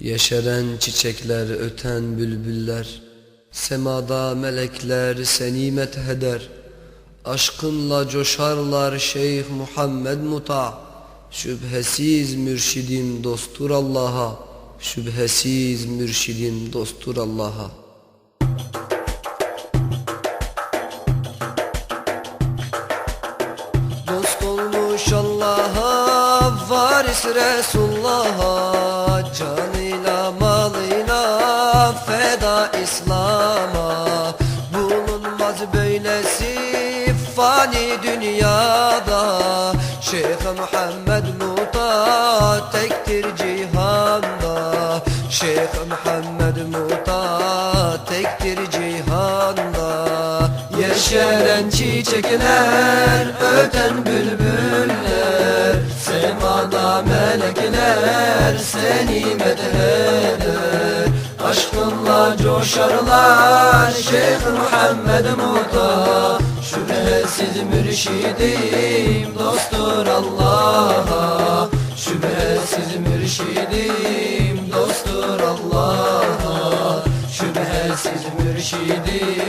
Yeşeren çiçekler, öten bülbüller Semada melekler seni metheder. Aşkınla coşarlar Şeyh Muhammed Muta. Şüphesiz mürşidim dosttur Allah'a. Şüphesiz mürşidim dosttur Allah'a. Dost olmuş Allah'a, varis Resulullah'a Canıyla malıyla feda İslam'a. Bulunmaz böylesi fani dünyada. Şeyh Muhammed Muta tektir cihanda. Şeyh Muhammed Muta tektir cihanda. Yeşeren çiçekler, öten bülbüller melekler seni medheder Aşkınla coşarlar Şeyh Muhammed Muta Şüphesiz mürşidim dosttur Allah'a. Şüphesiz mürşidim dosttur Allah'a. Şüphesiz mürşidim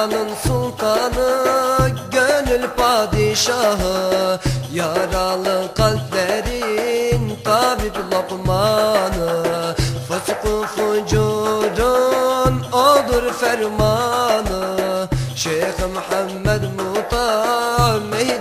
Cihanın sultanı, gönül padişahı. Yaralı kalplerin tabip lokmanı. Fıskı fucurun odur fermanı. Şeyh Muhammed Muta Mehdi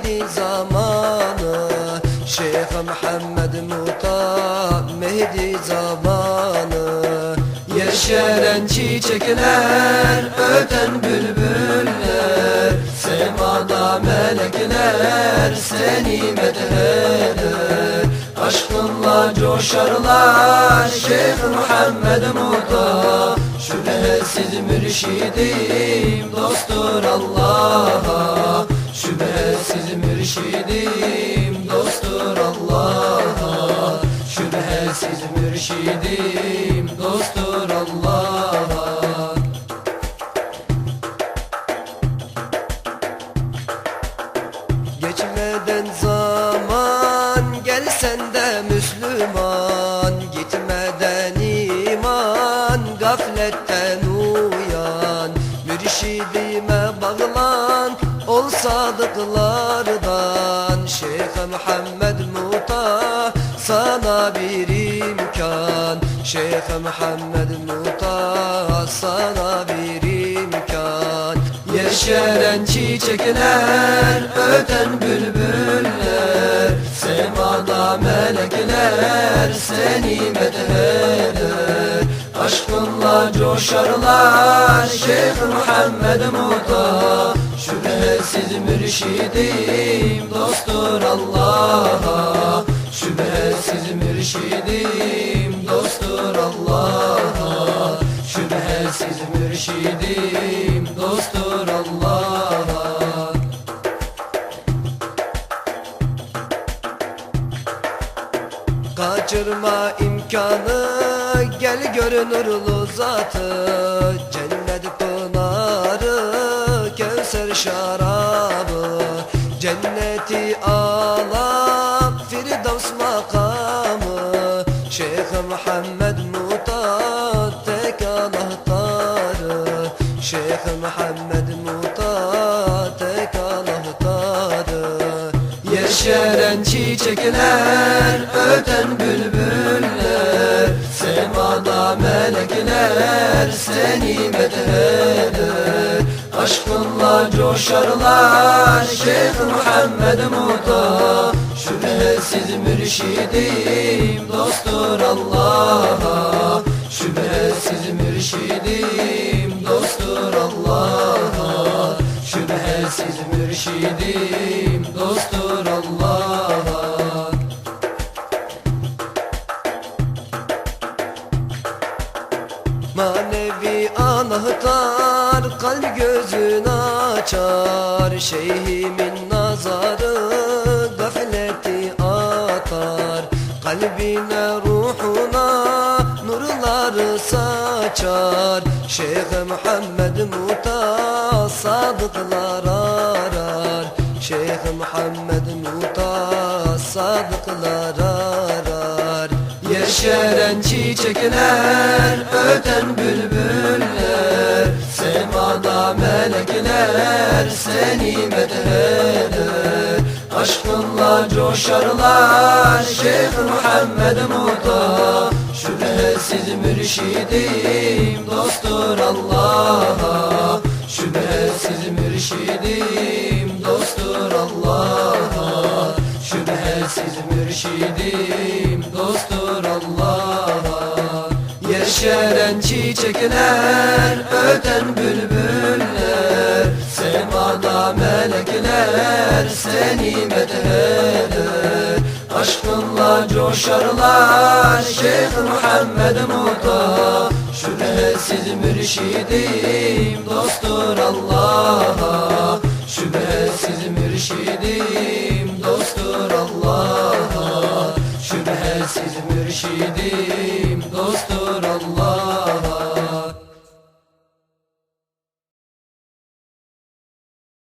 Çiçekler, öten bülbüller. Semada melekler seni medheder Aşkınla coşarlar Şeyh Muhammed Muta Şüphesiz mürşidim dosttur Allah'a. Şüphesiz mürşidim dosttur Allah'a. Şüphesiz mürşidim sadıklardan Şeyh Muhammed Muta sana bir imkan. Şeyh Muhammed Muta sana bir imkan. Yeşeren çiçekler, öten bülbüller Semada melekler seni medheder Aşkınla coşarlar Şeyh Muhammed Muta Şüphesiz mürşidim dosttur Allah'a. Şüphesiz mürşidim dosttur Allah'a. Şüphesiz mürşidim dosttur Allah'a. Kaçırma imkanı gel gör nurlu zatı Şarabı Cenneti ala Firdevs makamı Şeyh Muhammed Muta tek anahtarı Şeyh Muhammed Muta tek anahtarı Yeşeren çiçekler, öten bülbüller Semada melekler seni medheder Aşkınla coşarlar Şeyh Muhammed Muta. Şüphesiz mürşidim dosttur Allah'a. Şüphesiz mürşidim dosttur Allah'a. Şüphesiz mürşidim dosttur Allah'a anahtar kalp gözünü açar. Şeyhimin nazarı gafleti atar. Kalbine ruhuna nurları saçar. Şeyh Muhammed Muta sadıklara Muhammed Muta sadıklar arar. Yeşeren çiçekler öten bülbüller melekler seni medheder Aşkınla coşarlar Şeyh Muhammed Muta Şüphesiz mürşidim dosttur Allah'a. Şüphesiz mürşidim dosttur Allah'a. Şüphesiz mürşidim dosttur Çiçekler öten bülbüller. Semada melekler seni medheder Aşkınla coşarlar Şeyh Muhammed Muta Şüphesiz mürşidim dosttur Allah'a